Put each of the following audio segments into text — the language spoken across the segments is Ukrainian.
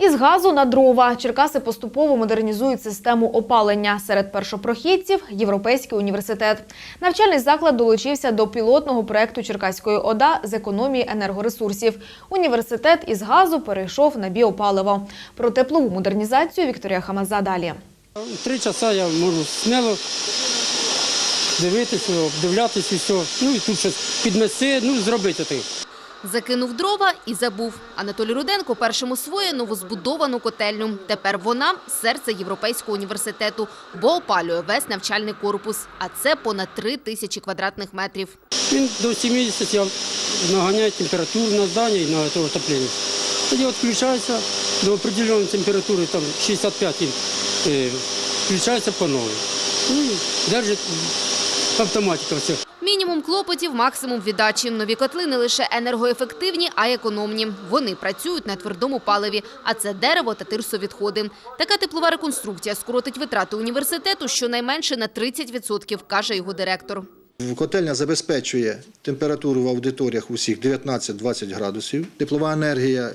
Із газу на дрова Черкаси поступово модернізують систему опалення. Серед першопрохідців Європейський університет. Навчальний заклад долучився до пілотного проекту Черкаської ОДА з економії енергоресурсів. Університет із газу перейшов на біопаливо. Про теплову модернізацію Вікторія Хамаза далі. Три часа я можу сміло дивитися, обдивлятися і все. Ну і тут щось підмести, ну зробити так. Закинув дрова і забув. Анатолій Руденко першим освоює новозбудовану котельню. Тепер вона – серце Європейського університету, бо опалює весь навчальний корпус. А це понад три тисячі квадратних метрів. Він до 70 я наганяю температуру на здання і на це отоплення. Тоді відключається до определеної температури, там 65 він е, включається по новій. Ну і держить автоматика все. Мінімум клопотів, максимум віддачі. Нові котли не лише енергоефективні, а й економні. Вони працюють на твердому паливі, а це дерево та тирсовідходи. Така теплова реконструкція скоротить витрати університету щонайменше на 30%, каже його директор. Котельня забезпечує температуру в аудиторіях усіх 19-20 градусів. Теплова енергія,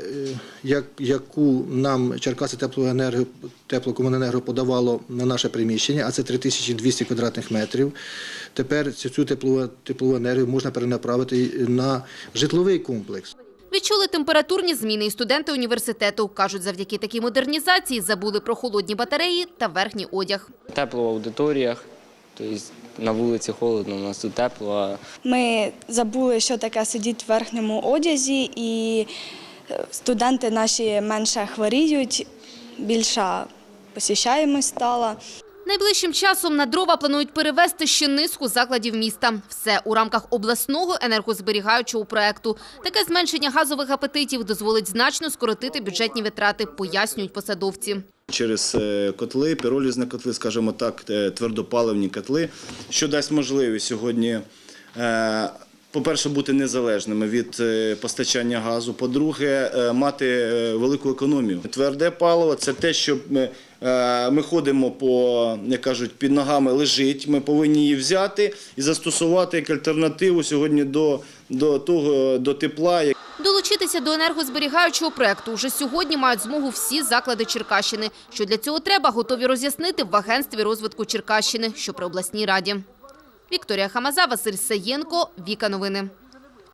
е, яку нам Черкаси теплоенерго, теплокомуненерго подавало на наше приміщення, а це 3200 квадратних метрів. Тепер цю цю теплову, теплову енергію можна перенаправити на житловий комплекс. Відчули температурні зміни і студенти університету. Кажуть, завдяки такій модернізації забули про холодні батареї та верхній одяг. Тепло в аудиторіях, тобто на вулиці холодно, у нас тут тепло. Ми забули, що таке сидіти в верхньому одязі, і е, студенти наші менше хворіють, більша посіщаємость стала. Найближчим часом на дрова планують перевести ще низку закладів міста. Все у рамках обласного енергозберігаючого проекту. Таке зменшення газових апетитів дозволить значно скоротити бюджетні витрати, пояснюють посадовці. Через е, котли, піролізні котли, скажімо так, е, твердопаливні котли, що дасть можливість сьогодні, е, по-перше, бути незалежними від постачання газу. По-друге, мати велику економію. Тверде паливо це те, що ми ходимо по, як кажуть, під ногами лежить. Ми повинні її взяти і застосувати як альтернативу сьогодні до, до того до тепла. Долучитися до енергозберігаючого проекту уже сьогодні мають змогу всі заклади Черкащини. Що для цього треба, готові роз'яснити в Агентстві розвитку Черкащини, що при обласній раді. Вікторія Хамаза, Василь Саєнко, Віка Новини.